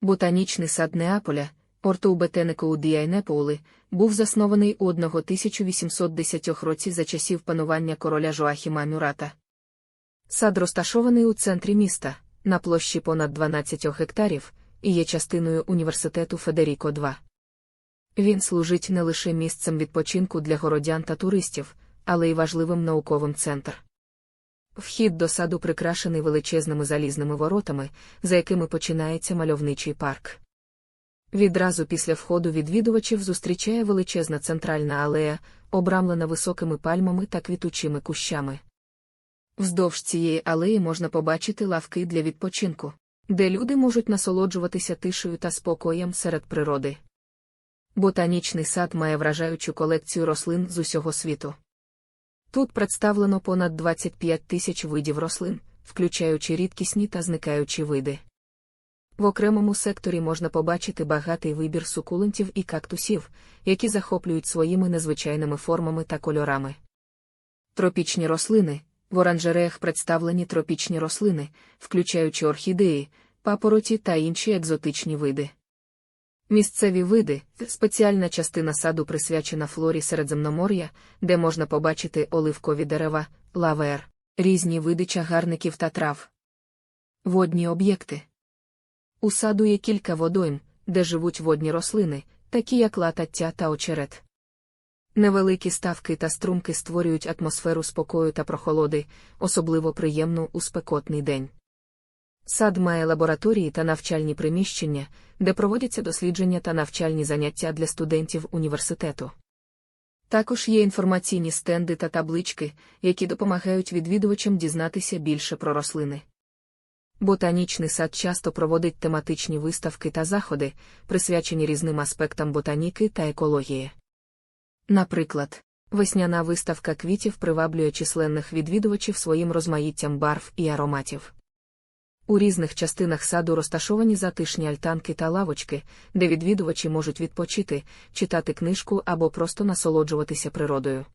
Ботанічний сад Неаполя, Ортоубетенико Діайнеполи, був заснований у 1810 році за часів панування короля Жоахіма Мюрата. Сад розташований у центрі міста, на площі понад 12 гектарів, і є частиною університету Федеріко II. Він служить не лише місцем відпочинку для городян та туристів, але й важливим науковим центром. Вхід до саду прикрашений величезними залізними воротами, за якими починається мальовничий парк. Відразу після входу відвідувачів зустрічає величезна центральна алея, обрамлена високими пальмами та квітучими кущами. Вздовж цієї алеї можна побачити лавки для відпочинку, де люди можуть насолоджуватися тишею та спокоєм серед природи. Ботанічний сад має вражаючу колекцію рослин з усього світу. Тут представлено понад 25 тисяч видів рослин, включаючи рідкісні та зникаючі види. В окремому секторі можна побачити багатий вибір сукулентів і кактусів, які захоплюють своїми незвичайними формами та кольорами. Тропічні рослини в оранжереях представлені тропічні рослини, включаючи орхідеї, папороті та інші екзотичні види. Місцеві види спеціальна частина саду присвячена флорі Середземномор'я, де можна побачити оливкові дерева, лавер, різні види чагарників та трав. Водні об'єкти. У саду є кілька водойм, де живуть водні рослини, такі як латаття та очерет. Невеликі ставки та струмки створюють атмосферу спокою та прохолоди, особливо приємну у спекотний день. Сад має лабораторії та навчальні приміщення, де проводяться дослідження та навчальні заняття для студентів університету. Також є інформаційні стенди та таблички, які допомагають відвідувачам дізнатися більше про рослини. Ботанічний сад часто проводить тематичні виставки та заходи, присвячені різним аспектам ботаніки та екології. Наприклад, весняна виставка квітів приваблює численних відвідувачів своїм розмаїттям барв і ароматів. У різних частинах саду розташовані затишні альтанки та лавочки, де відвідувачі можуть відпочити, читати книжку або просто насолоджуватися природою.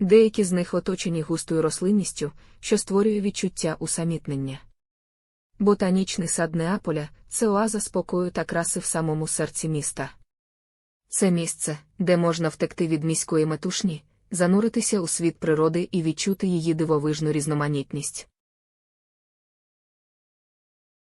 Деякі з них оточені густою рослинністю, що створює відчуття усамітнення. Ботанічний сад Неаполя це оаза спокою та краси в самому серці міста. Це місце, де можна втекти від міської метушні, зануритися у світ природи і відчути її дивовижну різноманітність.